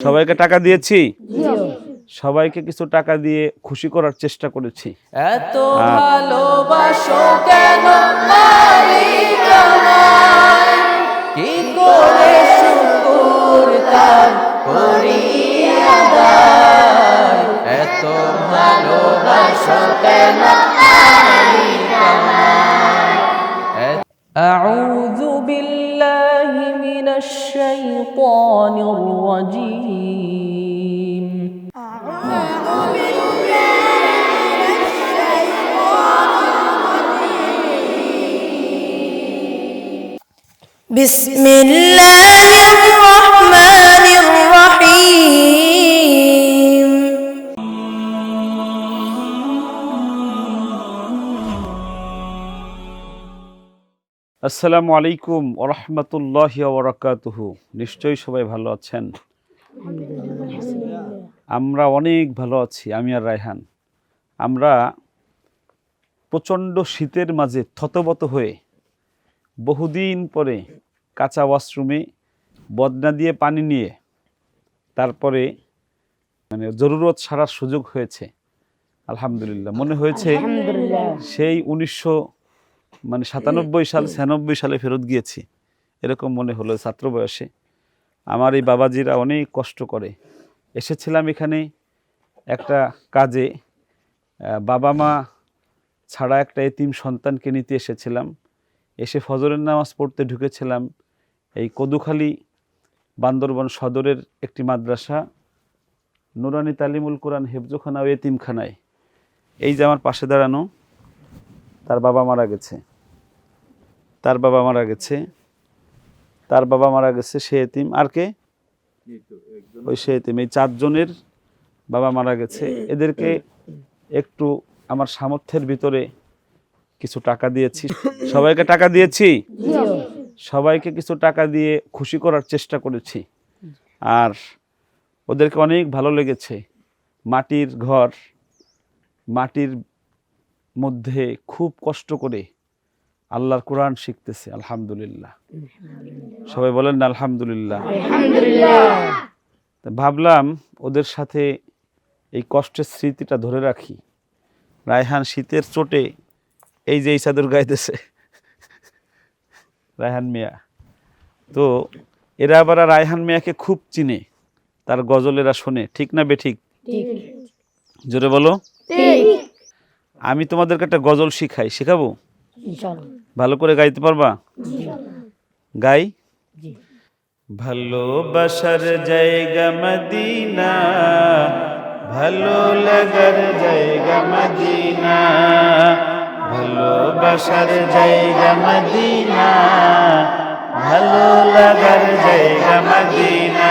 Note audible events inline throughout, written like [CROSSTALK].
সবাইকে টাকা দিয়েছি? সবাইকে কিছু টাকা দিয়ে খুশি করার চেষ্টা করেছি। এত ভালোবাসো কেন কি করে শুকুর তার এত ভালোবাসো কেন من الشيطان الرجيم. أعوذ بالله من الشيطان الرجيم بسم الله আসসালামু আলাইকুম ওরহমতুল্লাহ ওবরাকাতুহু নিশ্চয়ই সবাই ভালো আছেন? আমরা অনেক ভালো আছি আমি আর রায়হান। আমরা প্রচণ্ড শীতের মাঝে থতবত হয়ে বহুদিন পরে কাঁচা ওয়াশরুমে বদনা দিয়ে পানি নিয়ে তারপরে মানে জরুরত সারার সুযোগ হয়েছে। আলহামদুলিল্লাহ। মনে হয়েছে সেই উনিশশো মানে সাতানব্বই সাল ছিয়ানব্বই সালে ফেরত গিয়েছি। এরকম মনে হলো ছাত্র বয়সে। আমার এই বাবাজিরা অনেক কষ্ট করে। এসেছিলাম এখানে একটা কাজে। বাবা মা ছাড়া একটা এতিম সন্তানকে নিতে এসেছিলাম। এসে ফজরের নামাজ পড়তে ঢুকেছিলাম। এই কদুখালী বান্দরবন সদরের একটি মাদ্রাসা নুরানি তালিমুল কোরআন হেফজোখানা ও এতিমখানায়। এই যে আমার পাশে দাঁড়ানো তার বাবা মারা গেছে। তার বাবা মারা গেছে। তার বাবা মারা গেছে সে এতিম। আর কে? ওই সে এতিম। এই চারজনের বাবা মারা গেছে। এদেরকে একটু আমার সামর্থ্যের ভিতরে কিছু টাকা দিয়েছি। সবাইকে টাকা দিয়েছি? সবাইকে কিছু টাকা দিয়ে খুশি করার চেষ্টা করেছি। আর ওদেরকে অনেক ভালো লেগেছে। মাটির ঘর, মাটির মধ্যে খুব কষ্ট করে আল্লাহর কোরআন শিখতেছে আলহামদুলিল্লাহ। সবাই বলেন না আলহামদুলিল্লাহ। ভাবলাম ওদের সাথে এই কষ্টের স্মৃতিটা ধরে রাখি। রায়হান শীতের চোটে এই যে এই চাদর গাইতেছে রায়হান মিয়া। তো এরা আবার রায়হান মিয়াকে খুব চিনে তার গজলেরা শোনে ঠিক না বেঠিক জোরে বলো। আমি তোমাদেরকে একটা গজল শিখাই। শেখাবো? ভালো করে গাইতে পারবা? গাই? ভালোবাসার জায়গা মদিনা ভালো লাগার জায়গা মদিনা ভালোবাসার জায়গা মদিনা ভালো লাগার জায়গা মদিনা।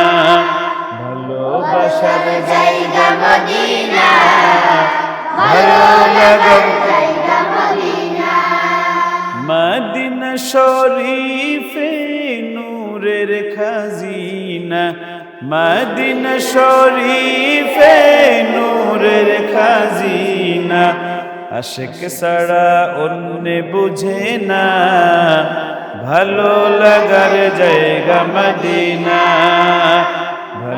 ভালোবাসার জায়গা মদিনা। ভালো লাগার মদিনা। শরীফে নূরের খাজিনা। মদিনা শরীফে নূরের খাজিনা। আশেক সারা অন্য বুঝে না। ভালো লাগার জায়গা মদিনা।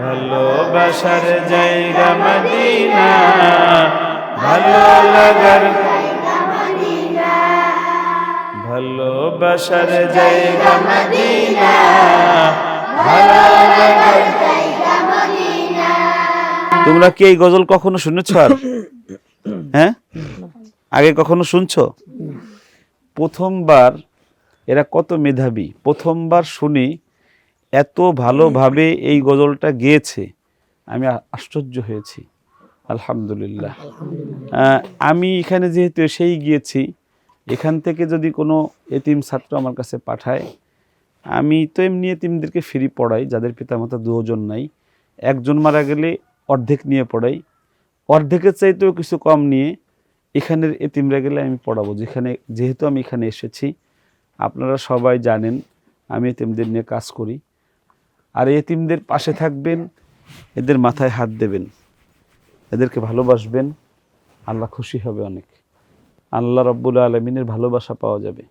ভালোবাসার জায়গা মদিনা, ভালো লাগার ভালোবাসার জায়গা মদিনা, ভালো লাগার তোমরা কি এই গজল কখনো শুনেছ আর? হ্যাঁ? আগে কখনো শুনছো? প্রথমবার এরা কত মেধাবী? প্রথমবার শুনি এত ভালোভাবে এই গজলটা গেয়েছে, আমি আশ্চর্য হয়েছি। আলহামদুলিল্লাহ। আমি এখানে যেহেতু এসেই গিয়েছি, এখান থেকে যদি কোনো এতিম ছাত্র আমার কাছে পাঠায়, আমি তো এমনি এতিমদেরকে ফ্রি পড়াই, যাদের পিতামাতা দুজন নাই। একজন মারা গেলে অর্ধেক নিয়ে পড়াই। অর্ধেকের চাইতেও কিছু কম নিয়ে এখানের এতিমরা গেলে আমি পড়াবো। যেখানে, যেহেতু আমি এখানে এসেছি, আপনারা সবাই জানেন, আমি এতিমদের নিয়ে কাজ করি। আর এতিমদের পাশে থাকবেন, এদের মাথায় হাত দেবেন, এদেরকে ভালোবাসবেন, আল্লাহ খুশি হবে অনেক। আল্লাহ রব্বুল আলমিনের ভালোবাসা পাওয়া যাবে।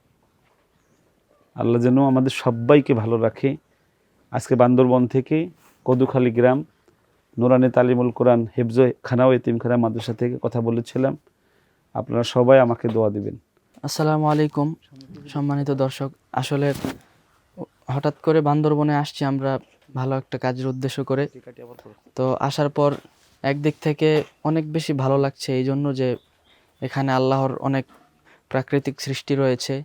আল্লাহ যেন আমাদের সবাইকে ভালো রাখে। আজকে বান্দরবন থেকে কদুখালী গ্রাম, নুরানি তালিমুল কোরআন হেফজ খানাও এতিমখানা মাদ্রাসা থেকে কথা বলেছিলাম। আপনারা সবাই আমাকে দোয়া দিবেন। আসসালামু আলাইকুম, সম্মানিত দর্শক। আসলে হঠাৎ করে বান্দরবনে আসছি আমরা ভালো একটা কাজের উদ্দেশ্য করে। তো আসার পর একদিক থেকে অনেক বেশি ভালো লাগছে এই জন্য যে এখানে আল্লাহর অনেক প্রাকৃতিক সৃষ্টি রয়েছে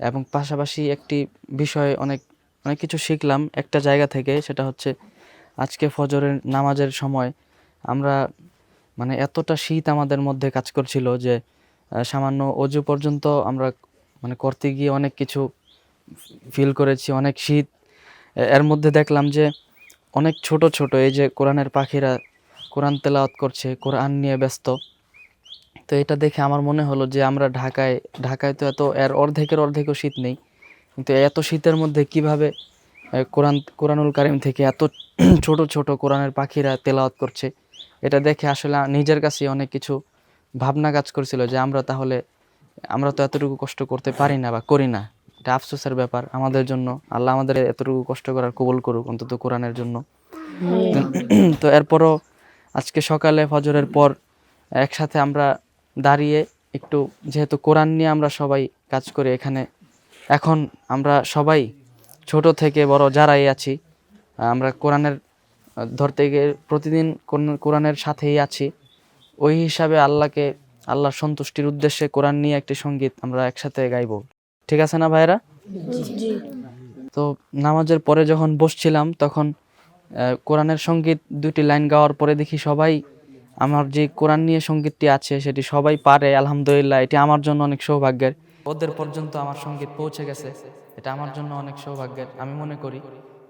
এবং পাশাপাশি একটি বিষয় অনেক অনেক কিছু শিখলাম একটা জায়গা থেকে, সেটা হচ্ছে আজকে ফজরের নামাজের সময় আমরা মানে এতটা শীত আমাদের মধ্যে কাজ করছিল যে সামান্য অজু পর্যন্ত আমরা মানে করতে গিয়ে অনেক কিছু ফিল করেছি, অনেক শীত। এর মধ্যে দেখলাম যে অনেক ছোট ছোট, এই যে কোরআনের পাখিরা কোরআন তেলাওয়াত করছে, কোরআন নিয়ে ব্যস্ত। তো এটা দেখে আমার মনে হলো যে আমরা ঢাকায় ঢাকায় তো এত, এর অর্ধেকের অর্ধেকও শীত নেই। কিন্তু এত শীতের মধ্যে কীভাবে কোরআন, কোরআনুল কারিম থেকে এত [CLEARS THROAT] ছোট ছোট কোরআনের পাখিরা তেলাওয়াত করছে, এটা দেখে আসলে নিজের কাছে অনেক কিছু ভাবনা কাজ করছিল যে আমরা তাহলে, আমরা তো এতটুকু কষ্ট করতে পারি না বা করি না। এটা আফসোসের ব্যাপার আমাদের জন্য। আল্লাহ আমাদের এতটুকু কষ্ট করার কবুল করুক অন্তত কোরআনের জন্য। তো এরপরও আজকে সকালে ফজরের পর একসাথে আমরা দাঁড়িয়ে একটু যেহেতু কোরআন নিয়ে আমরা সবাই কাজ করি এখানে এখন আমরা সবাই ছোট থেকে বড় যারাই আছি আমরা কোরআনের ধরতে গিয়ে প্রতিদিন কোরআনের সাথেই আছি ওই হিসাবে আল্লাহকে আল্লাহর সন্তুষ্টির উদ্দেশ্যে কোরআন নিয়ে একটি সংগীত আমরা একসাথে গাইবো। ঠিক আছে না ভাইরা তো নামাজের পরে যখন বসছিলাম তখন কোরআনের সংগীত দুটি লাইন গাওয়ার পরে দেখি সবাই আমার যে কোরআন নিয়ে সঙ্গীতটি আছে সেটি সবাই পারে আলহামদুলিল্লাহ। এটি আমার জন্য অনেক সৌভাগ্যের। ওদের পর্যন্ত আমার সংগীত পৌঁছে গেছে। এটা আমার জন্য অনেক সৌভাগ্যের আমি মনে করি।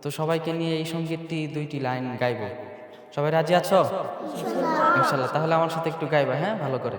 তো সবাইকে নিয়ে এই সঙ্গীতটি দুইটি লাইন গাইবো। সবাই রাজি আছো? ইনশাল্লাহ তাহলে আমার সাথে একটু গাইবা হ্যাঁ? ভালো করে।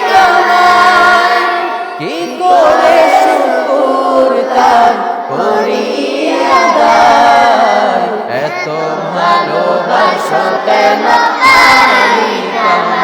কি করে শুকুর তার? এত ভালোবাসো কেন আমি?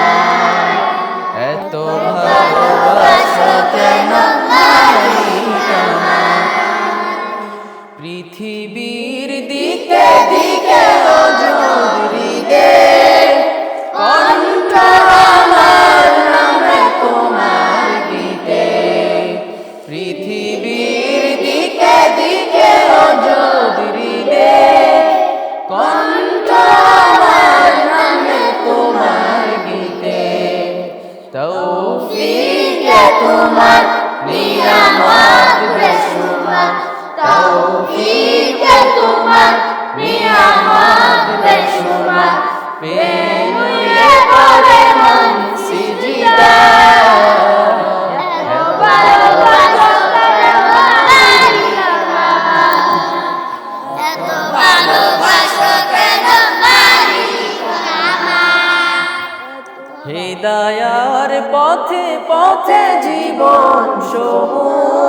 জীবন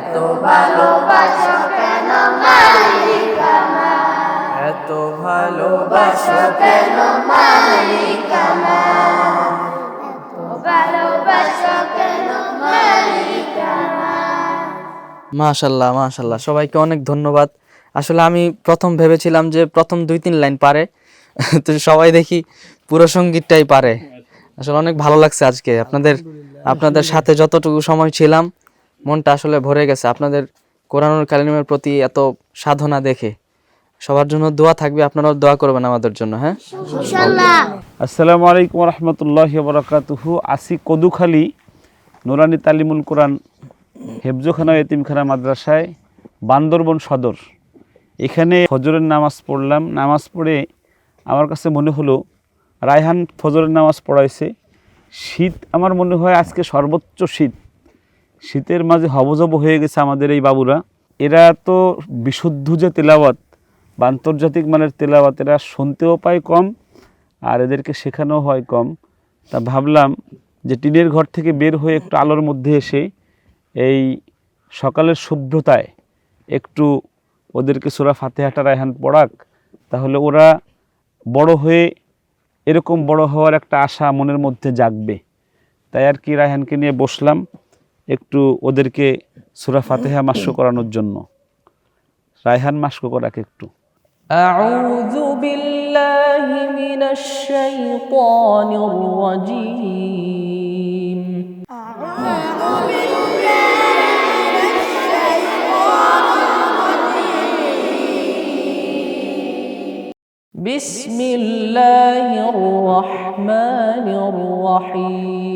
এত ভালোবাসো কেন মালিক আমার এত ভালোবাসো কেন মালিক আমার ভালোবাসা কেন মালিক মাশাল্লাহ মাশাল্লাহ। সবাইকে অনেক ধন্যবাদ। আসলে আমি প্রথম ভেবেছিলাম যে প্রথম দুই তিন লাইন পারে। [LAUGHS] তো সবাই দেখি পুরো সঙ্গীতটাই পারে। আসলে অনেক ভালো লাগছে আজকে। আপনাদের আপনাদের সাথে যতটুকু সময় ছিলাম মনটা আসলে ভরে গেছে। আপনাদের কোরআনুল কালিমের প্রতি এত সাধনা দেখে। সবার জন্য দোয়া থাকবে আপনারাও দোয়া করবেন আমাদের জন্য হ্যাঁ? আসসালামু আলাইকুম রহমতুল্লাহ বরকাতুহু আসি কদুখালী নুরানি তালিমুল কোরআন হেফজোখানা এতিমখানা মাদ্রাসায় বান্দরবন সদর। এখানে ফজরের নামাজ পড়লাম। নামাজ পড়ে আমার কাছে মনে হলো রায়হান ফজরের নামাজ পড়াইছে। শীত আমার মনে হয় আজকে সর্বোচ্চ শীত। শীতের মাঝে হবজব হয়ে গেছে আমাদের এই বাবুরা। এরা তো বিশুদ্ধ যে তেলাওয়াত, বা আন্তর্জাতিক মানের তেলাওয়াত, এরা শুনতেও পায় কম, আর এদেরকে শেখানো হয় কম। তা ভাবলাম যে টিনের ঘর থেকে বের হয়ে একটু আলোর মধ্যে এসে এই সকালের শুভ্রতায় একটু ওদেরকে সুরা ফাতেহাটা রায়হান পড়াক, তাহলে ওরা বড় হয়ে এরকম বড় হওয়ার একটা আশা মনের মধ্যে জাগবে। তাই আর কি রায়হানকে নিয়ে বসলাম। একটু ওদেরকে সুরা ফাতেহা মাস্ক করানোর জন্য রায়হান মাস্ক করাক একটু أعوذ بالله من الشيطان الرجيم بسم الله الرحمن الرحيم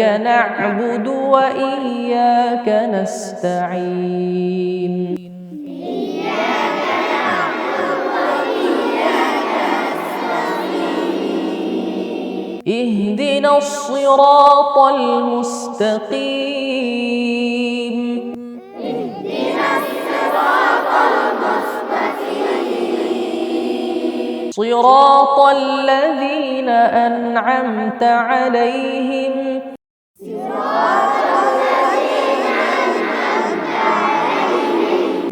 إياك نعبد وإياك نستعين. اهدنا الصراط المستقيم. صراط الذين أنعمت عليهم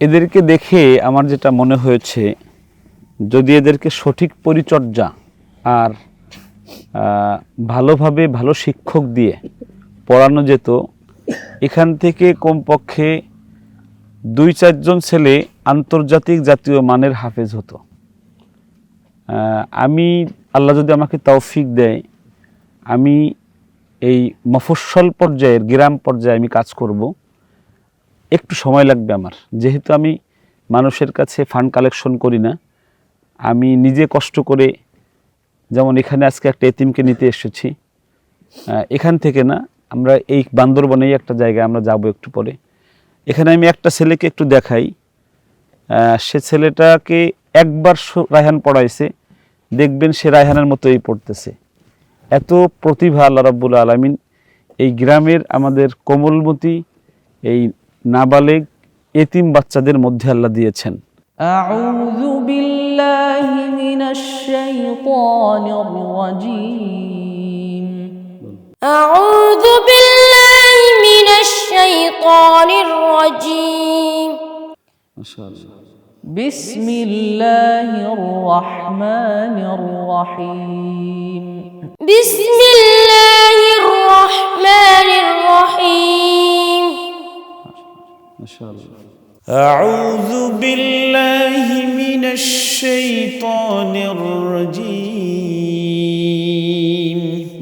এদেরকে দেখে আমার যেটা মনে হয়েছে, যদি এদেরকে সঠিক পরিচর্যা আর ভালোভাবে ভালো শিক্ষক দিয়ে পড়ানো যেত, এখান থেকে কমপক্ষে দুই চারজন ছেলে আন্তর্জাতিক জাতীয় মানের হাফেজ হতো। আমি, আল্লাহ যদি আমাকে তৌফিক দেয়, আমি এই মফস্বল পর্যায়ের, গ্রাম পর্যায়ে আমি কাজ করব। একটু সময় লাগবে আমার। যেহেতু আমি মানুষের কাছে ফান্ড কালেকশন করি না, আমি নিজে কষ্ট করে যেমন এখানে আজকে একটা এতিমকে নিতে এসেছি এখান থেকে না আমরা এই বান্দরবনেই একটা জায়গায় আমরা যাব একটু পরে। এখানে আমি একটা ছেলেকে একটু দেখাই সে ছেলেটাকে একবার রায়হান পড়াইছে, দেখবেন সে রায়হানের মতোই পড়তেছে। এত প্রতিভা আল্লাহ রাব্বুল আলমিন, এই গ্রামের আমাদের কোমলমতি, এই নাবালেগ এতিম বাচ্চাদের মধ্যে আল্লাহ দিয়েছেন أعوذ بالله من الشيطان الرجيم أعوذ بالله من الشيطان الرجيم بسم الله الرحمن الرحيم بسم الله الرحمن الرحيم أعوذ بالله من الشيطان الرجيم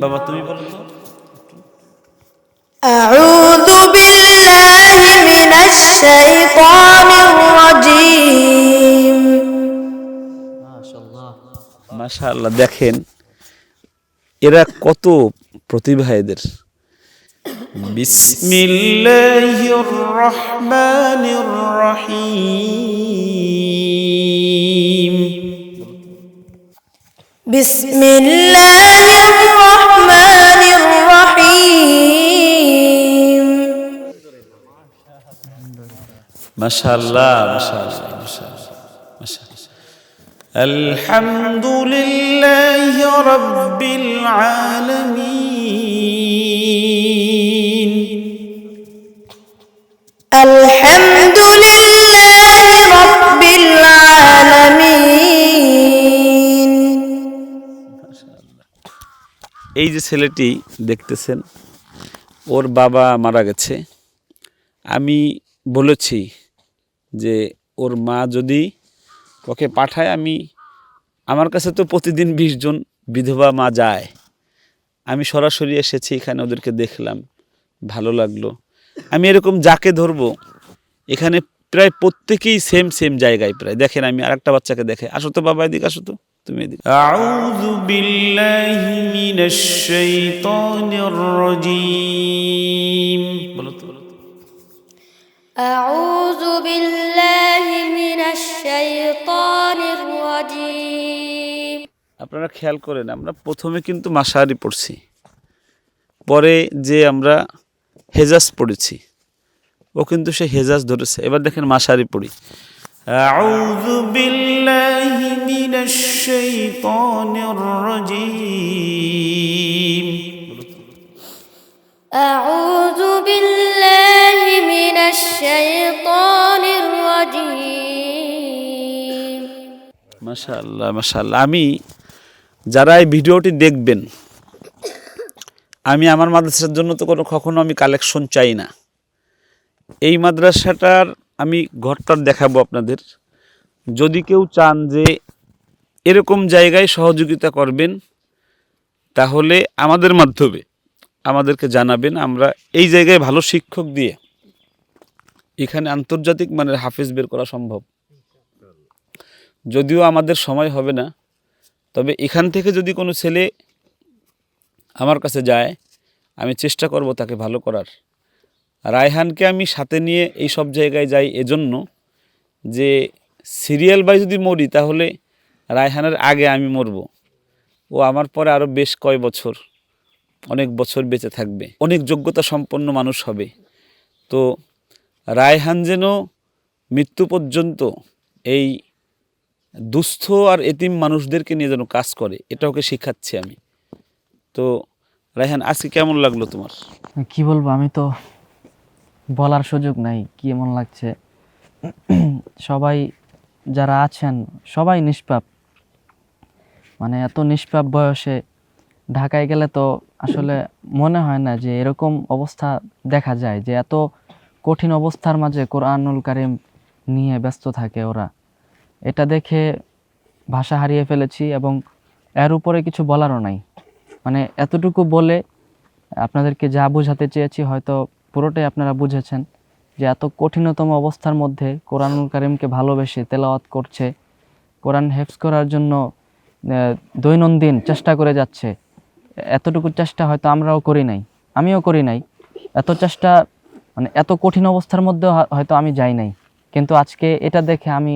বাবা তুমি বলো তো أعوذ بالله من الشيطان الرجيم মাশাআল্লাহ দেখেন এরা কত প্রতিভা এদের بسم الله الرحمن الرحيم. بسم الله الرحمن الرحيم. ما شاء الله ما شاء الله ما شاء الله ما شاء الله الحمد لله رب العالمين. الحمد لله رب العالمين এই যে ছেলেটি দেখতেছেন ওর বাবা মারা গেছে আমি বলেছি যে ওর মা যদি ওকে পাঠায় আমি আমার কাছে তো প্রতিদিন বিশ জন বিধবা মা যায় আমি সরাসরি এসেছি এখানে ওদেরকে দেখলাম ভালো লাগলো আমি এরকম যাকে ধরবো এখানে প্রায় প্রত্যেকেই সেম সেম জায়গায় প্রায়। দেখেন আমি আর একটা বাচ্চাকে দেখে। আসো তো বাবা এদিকে আসো তো। তুমি এদিকে। আউযু বিল্লাহি মিনাশ শাইতানির রাজিম। আপনারা খেয়াল করেন আমরা প্রথমে কিন্তু মাসারি পড়ছি। পরে যে আমরা হেজাজ পড়েছি ও কিন্তু সে হেজাজ ধরেছে এবার দেখেন মাসাহারি পড়ি أعوذ بالله من الشيطان الرجيم أعوذ بالله من الشيطان الرجيم মাশাআল্লাহ মাশাআল্লাহ আমি যারা এই ভিডিওটি দেখবেন আমি আমার মাদ্রাসার জন্য তো কোনো কখনো আমি কালেকশন চাই না। এই মাদ্রাসাটার আমি ঘরটার দেখাবো আপনাদের। যদি কেউ চান যে এরকম জায়গায় সহযোগিতা করবেন, তাহলে আমাদের মাধ্যমে আমাদেরকে জানাবেন। আমরা এই জায়গায় ভালো শিক্ষক দিয়ে এখানে আন্তর্জাতিক মানের হাফেজ বের করা সম্ভব। যদিও আমাদের সময় হবে না, তবে এখান থেকে যদি কোনো ছেলে আমার কাছে যায়, আমি চেষ্টা করব তাকে ভালো করার। রায়হানকে আমি সাথে নিয়ে এই সব জায়গায় যাই এজন্য যে সিরিয়াল বাই যদি মরি, তাহলে রায়হানের আগে আমি মরব। ও আমার পরে আরও বেশ কয় বছর, অনেক বছর বেঁচে থাকবে। অনেক যোগ্যতা সম্পন্ন মানুষ হবে। তো রায়হান যেন মৃত্যু পর্যন্ত এই দুস্থ আর এতিম মানুষদেরকে নিয়ে যেন কাজ করে, এটা ওকে শেখাচ্ছি আমি। তো রায়হান, আজকে কেমন লাগল তোমার? কি বলব, আমি তো বলার সুযোগ নাই, কি এমন লাগছে। সবাই যারা আছেন, সবাই নিষ্পাপ। মানে এত নিষ্পাপ বয়সে ঢাকায় গেলে তো আসলে মনে হয় না যে এরকম অবস্থা দেখা যায়, যে এত কঠিন অবস্থার মাঝে কোরআনুল কারিম নিয়ে ব্যস্ত থাকে ওরা। এটা দেখে ভাষা হারিয়ে ফেলেছি এবং এর উপরে কিছু বলারও নাই। মানে এতটুকু বলে আপনাদেরকে যা বোঝাতে চেয়েছি হয়তো পুরোটাই আপনারা বুঝেছেন যে এত কঠিনতম অবস্থার মধ্যে কোরআনুল কারিমকে ভালোবেসে তেলাওয়াত করছে, কোরআন হেফজ করার জন্য দৈনন্দিন চেষ্টা করে যাচ্ছে। এতটুকু চেষ্টা হয়তো আমরাও করি নাই, আমিও করি নাই। এত চেষ্টা মানে এত কঠিন অবস্থার মধ্যেও হয়- হয়তো আমি যাই নাই। কিন্তু আজকে এটা দেখে আমি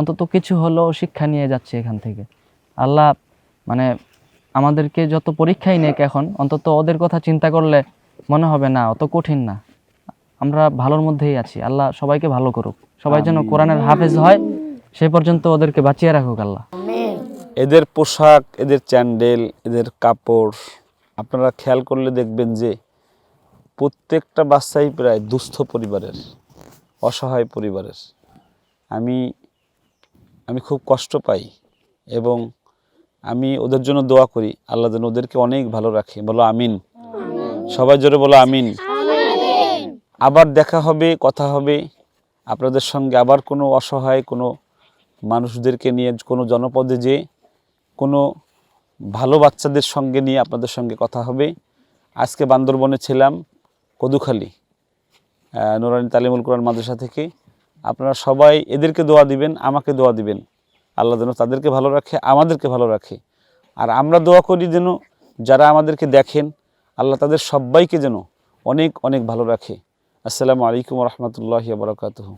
অন্তত কিছু হলেও শিক্ষা নিয়ে যাচ্ছি এখান থেকে। আল্লাহ মানে আমাদেরকে যত পরীক্ষাই নেক এখন অন্তত ওদের কথা চিন্তা করলে মনে হবে না অত কঠিন না। আমরা ভালোর মধ্যেই আছি। আল্লাহ সবাইকে ভালো করুক। সবাই যেন কোরআনের হাফেজ হয় সে পর্যন্ত ওদেরকে বাঁচিয়ে রাখুক আল্লাহ। এদের পোশাক এদের চ্যান্ডেল এদের কাপড় আপনারা খেয়াল করলে দেখবেন যে প্রত্যেকটা বাচ্চাই প্রায় দুস্থ পরিবারের অসহায় পরিবারের। আমি আমি খুব কষ্ট পাই এবং আমি ওদের জন্য দোয়া করি আল্লাহ যেন ওদেরকে অনেক ভালো রাখে। বলো আমিন। সবাই জোরে বলো আমিন। আবার দেখা হবে কথা হবে। আপনাদের সঙ্গে আবার কোনো অসহায় কোনো মানুষদেরকে নিয়ে কোনো জনপদে যে কোনো ভালো বাচ্চাদের সঙ্গে নিয়ে আপনাদের সঙ্গে কথা হবে। আজকে বান্দরবনে ছিলাম কদুখালী নুরানি তালিমুল কোরআন মাদ্রাসা থেকে। আপনারা সবাই এদেরকে দোয়া দিবেন আমাকে দোয়া দিবেন। আল্লাহ যেন তাদেরকে ভালো রাখে, আমাদেরকে ভালো রাখে। আর আমরা দোয়া করি যেন যারা আমাদেরকে দেখেন, আল্লাহ তাদের সবাইকে যেন অনেক অনেক ভালো রাখে। আসসালামু আলাইকুম রহমতুল্লাহ বারকাতহ